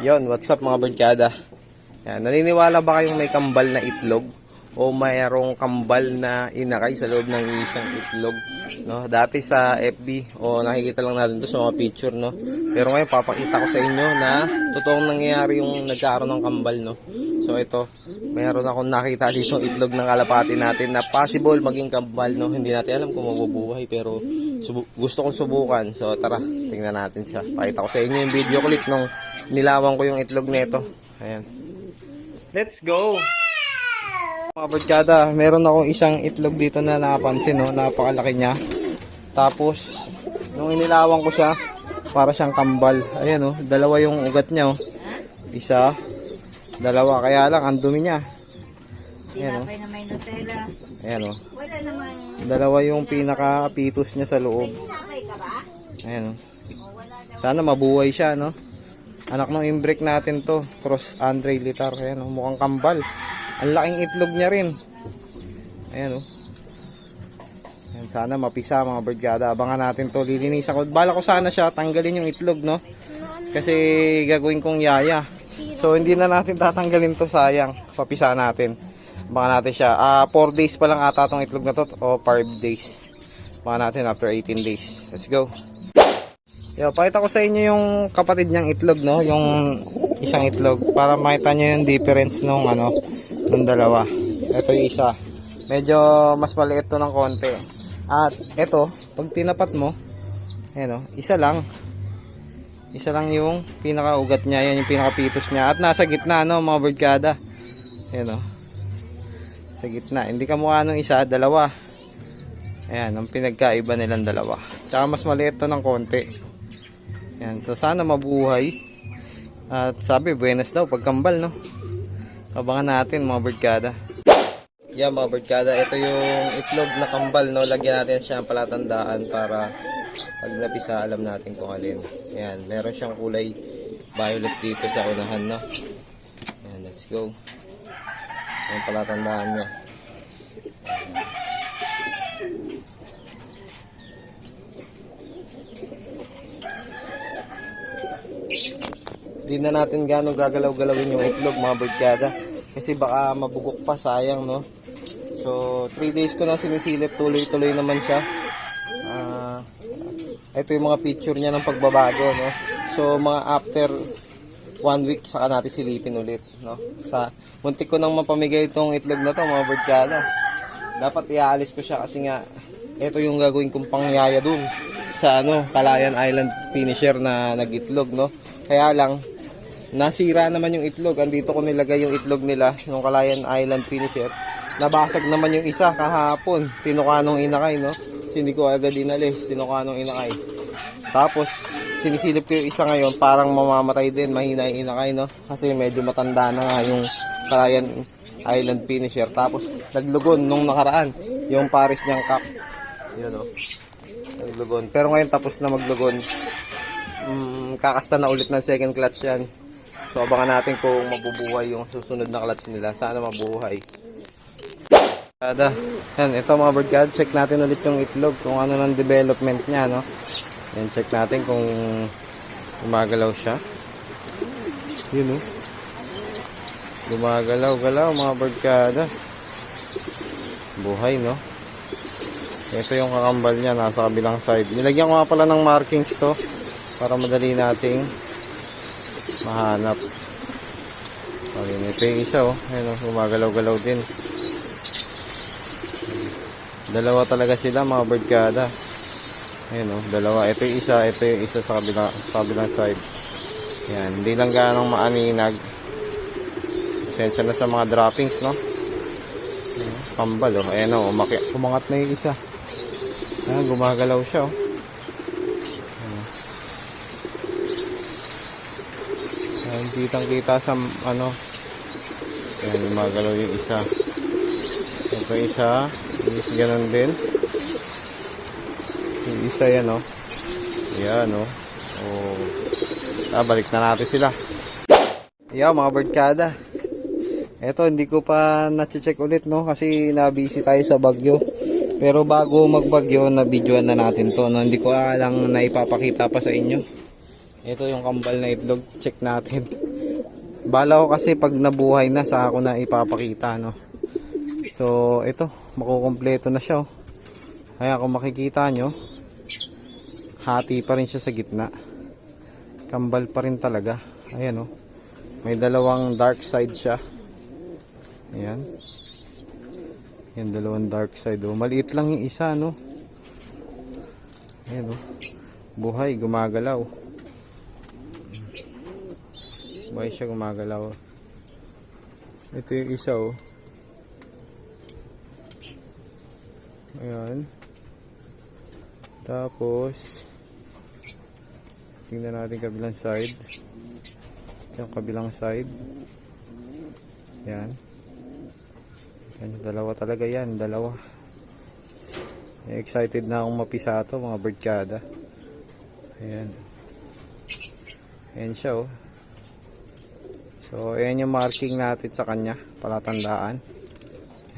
Yon, what's up mga barkada? Yan, naniniwala ba kayong may kambal na itlog? O mayroong kambal na inakay sa loob ng isang itlog? No? Dati sa FB, o nakikita lang natin to sa mga picture, no? Pero ngayon, papakita ko sa inyo na totoong nangyayari yung nagkaroon ng kambal, no? So ito, mayroon akong nakita dito itlog ng kalapati natin na possible maging kambal, no? Hindi natin alam kung mabubuhay, pero gusto kong subukan. So tara, tingnan natin siya. Pakita ko sa inyo yung video clip nung nilawang ko yung itlog nito. Ayan. Let's go! Mga barkada, meron akong isang itlog dito na napansin, no? Napakalaki niya. Tapos, nung inilawang ko siya, para siyang kambal. Ayan, oh, dalawa yung ugat niya, oh. Isa, dalawa. Kaya lang, ang dumi niya. Ayan, oh. Tinapay na may Nutella. Ayan, oh. Wala namang... Dalawa yung pinaka-pitos niya sa loob. Tinapay ka ba? Ayan, oh. O. Sana mabuhay siya, no? Anak ng imbrek natin to. Cross Andre Litar. Ayan, oh, mukhang kambal. Ang laking itlog niya rin. Ayan, oh. Ayan, sana mapisa mga birdgada. Abangan natin to. Lilinisan ko. Bala ko sana siya tanggalin yung itlog, no? Kasi gagawin kong yaya. So, hindi na natin tatanggalin to. Sayang. Papisa natin. Abangan natin siya. Ah, 4 days pa lang ata tong itlog na to. O 5 days. Abangan natin after 18 days. Let's go. Yo, pakita ko sa inyo yung kapatid niyang itlog, no? Yung isang itlog para makita niyo yung difference nung ano, nung dalawa. Ito yung isa. Medyo mas maliit to ng konti. At ito, pag tinapat mo, ayan oh, isa lang. Isa lang yung pinakaugat niya, yan yung pinakapitos niya. At nasa gitna, no, mga birdkada. Ayan oh. Sa gitna. Hindi ka mukha nung isa, dalawa. Ayan, ang pinagkaiba nilang dalawa. Tsaka mas maliit to ng konti. Yan, so sana mabuhay. At sabi, buenas daw, pagkambal, no? Abangan natin, mga birdkada. Yeah, mga birdkada, ito yung itlog na kambal, no? Lagyan natin siya ng palatandaan para pag napisa, alam natin kung alin. Yan, meron siyang kulay violet dito sa unahan, no? Yan, let's go. Yung palatandaan niya. Hindi na natin gano'ng gagalaw-galawin yung itlog mga birdkada. Kasi baka mabugok pa, sayang no. So, 3 days ko na sinisilip, tuloy-tuloy naman siya. Ah, ito yung mga picture niya ng pagbabago no. So, mga after one week saka natin silipin ulit no. Sa muntik ko nang mapamigay itong itlog na to mga birdkada. Dapat iaalis ko siya kasi nga ito yung gagawin kong pangyaya dun sa ano, Calayan Island finisher na nagitlog no. Kaya lang nasira naman yung itlog. Andito ko nilagay yung itlog nila nung Calayan Island finisher. Nabasag naman yung isa kahapon. Tinuka nung inakay, no? Hindi ko agad inalis. Tinuka nung inakay. Tapos, sinisilip ko yung isa ngayon. Parang mamamatay din. Mahina yung inakay, no? Kasi medyo matanda na nga yung Calayan Island finisher. Tapos, naglugon nung nakaraan. Yung Paris niyang cup. Yun, no? Naglugon. Pero ngayon tapos na maglugon. Mm, kakasta na ulit ng second clutch yan. So abangan natin kung mabubuhay yung susunod na clutch nila. Sana mabuhay. Kada. Yan, ito mga bird guard. Check natin ulit yung itlog kung ano ng development niya, no? Yan, check natin kung gumagalaw siya. Yun, oh. Gumagalaw-galaw mga bird kada. Buhay, no? Ito yung kakambal niya, nasa kabilang side. Nilagyan ko nga pala ng markings to para madali nating mahanap. Ayun, ito yung isa oh. Ayun oh, gumagalaw-galaw din. Dalawa talaga sila mga birdkada. Ayun oh, dalawa. Ito yung isa, ito yung isa sa kabilang, sa kabilang side. Yan, hindi lang ganong maaninag. Pasensya na sa mga droppings, no? Ayun, Pambal oh. Ayan oh, umaki, umangat na yung isa. Ayan, gumagalaw siya oh. Ayan, kitang kita sa ano. Ayan, gumagalaw yung isa. Ito isa. Is ganun din. Yung isa yan oh. Ayan oh. Oh. Ah, balik na natin sila. Yo, mga birdkada. Eto, hindi ko pa na-check ulit, no? Kasi na-busy tayo sa bagyo. Pero bago magbagyo, na-videoan na natin to, no? Hindi ko alang na ipapakita pa sa inyo. Ito yung kambal na itlog. Check natin. Bala ko kasi pag nabuhay na sa ako na ipapakita no. So ito, makukumpleto na siya oh. Kaya kung makikita nyo, hati pa rin siya sa gitna. Kambal pa rin talaga. Ayan oh. May dalawang dark side siya. Ayan. Yan dalawang dark side oh. Maliit lang yung isa no. Ayan oh. Buhay, gumagalaw. Buhay siya gumagalaw. Ito yung isa oh. Ayan. Tapos tingnan natin kabilang side. Yung kabilang side. Ayan. Yan, dalawa talaga yan, dalawa. Excited na akong mapisa to mga birdkada. Ayan. Ayan siya oh. So, ayan yung marking natin sa kanya, palatandaan.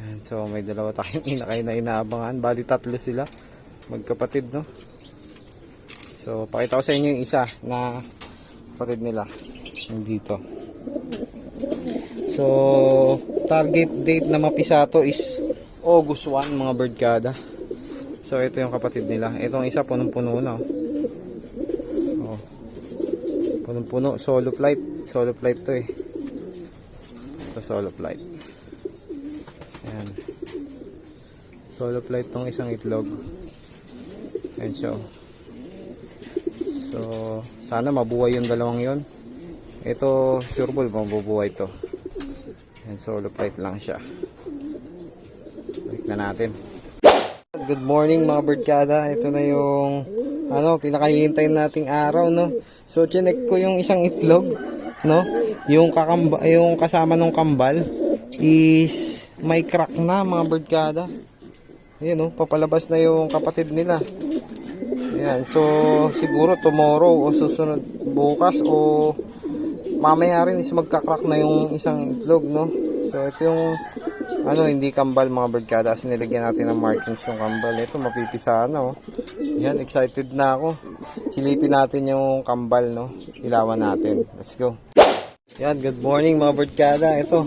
Ayan, so may dalawa tayong inakay na inaabangan. Bali tatlo sila, magkapatid no. So, pakita ko sa inyo yung isa na kapatid nila. Dito. So, target date na mapisa to is August 1 mga birdkada. So, ito yung kapatid nila. Itong isa punong-puno na. Oh. Oh. Punong-puno. Solo flight. Solo flight to eh. Ito solo flight. Ayan. Solo flight tong isang itlog. Ayan siya. oh. So, sana mabuhay yung dalawang yon. Ito, sure ball, mabubuhay to. Ayan, solo flight lang siya. Balik na natin. Good morning mga birdkada. Ito na yung ano, pinakahihintay nating araw, no. So chinek ko yung isang itlog, no. Yung kakamba, yung kasama ng kambal is may crack na mga birdkada. Ayun, no, papalabas na yung kapatid nila. Ayan, so siguro tomorrow o susunod bukas o mamaya rin is magka-crack na yung isang itlog, no. So ito yung ano, hindi kambal mga birdkada kasi nilagyan natin ng markings yung kambal. Ito, mapipisa na, oh. Yan, excited na ako. Silipin natin yung kambal, no. Ilawan natin. Let's go. Yan, good morning mga birdkada. Ito,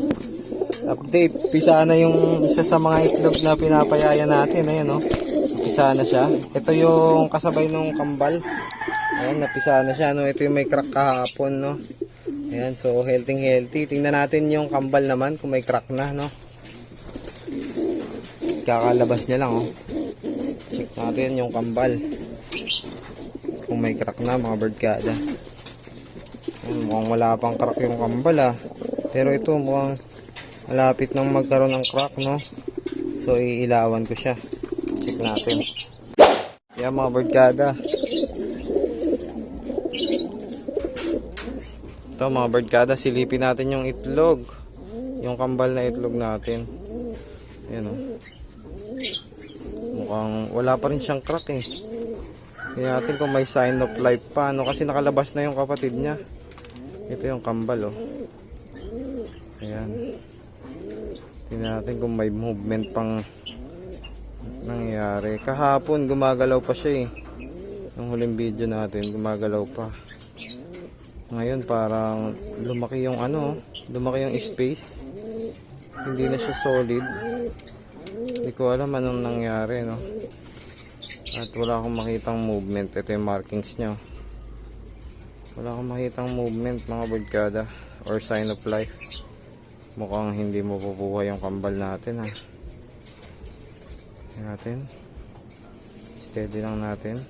update. Pisa na yung isa sa mga itlog na pinapayaya natin. Ayan, no. Pisa na siya. Ito yung kasabay ng kambal. Ayan, napisa na siya, no. Ito yung may crack kahapon, no. Ayan, so healthy healthy. Tingnan natin yung kambal naman kung may crack na, no kakalabas niya lang oh. Check natin yung kambal. Kung may crack na mga birdkada. Ayun, mukhang wala pang crack yung kambal ah. Pero ito mukhang malapit nang magkaroon ng crack no. So iilawan ko siya. Check natin. Yan mga birdkada. Ito mga birdkada, silipin natin yung itlog. Yung kambal na itlog natin. Ayan oh. Mukhang wala pa rin siyang crack eh. Tingnan natin kung may sign of life pa. Ano kasi nakalabas na yung kapatid niya. Ito yung kambal oh. Ayan. Natin kung may movement pang nangyayari. Kahapon gumagalaw pa siya eh. Yung huling video natin gumagalaw pa. Ngayon parang lumaki yung ano, lumaki yung space. Hindi na siya solid. Hindi ko alam anong nangyari, no? At wala akong makitang movement. Ito yung markings niya. Wala akong makitang movement, mga birdkada. Or sign of life. Mukhang hindi mo pupuha yung kambal natin, ha? Tingnan natin. Steady lang natin.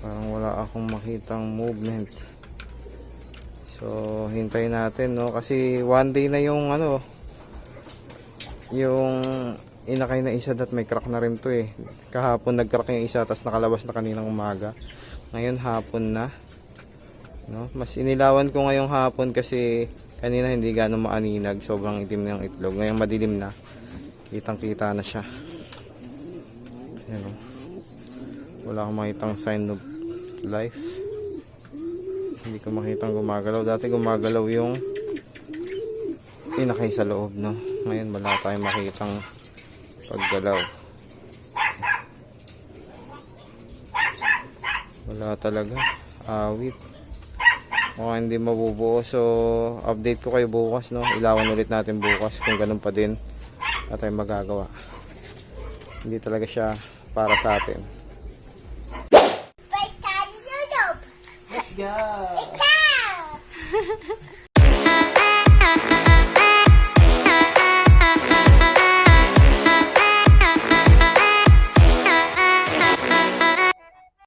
Parang wala akong makitang movement. So, hintayin natin, no? Kasi one day na yung, ano, yung inakay na isa that may crack na rin to, eh. Kahapon nag-crack yung isa, tapos nakalabas na kaninang umaga. Ngayon, hapon na. No? Mas inilawan ko ngayong hapon kasi kanina hindi gano'ng maaninag. Sobrang itim na yung itlog. Ngayon, madilim na. Kitang-kita na siya. Yan, oh. Wala akong makitang sign of life. Hindi ko makitang gumagalaw. Dati gumagalaw yung inakay sa loob, no? Ngayon wala tayong makitang paggalaw. Wala talaga. Awit. Mukhang hindi mabubuo. So, update ko kayo bukas, no? Ilawan ulit natin bukas kung ganun pa din. At tayo magagawa. Hindi talaga siya para sa atin. Let's go! Ikaw!